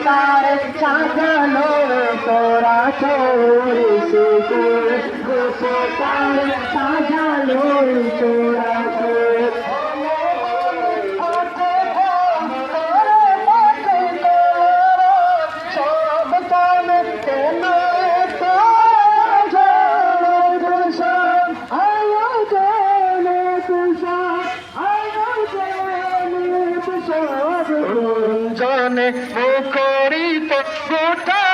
তার সাজানো তোরা চৌরি সিকুর ঘুষে তার সাজানো চোরা জনে গোটা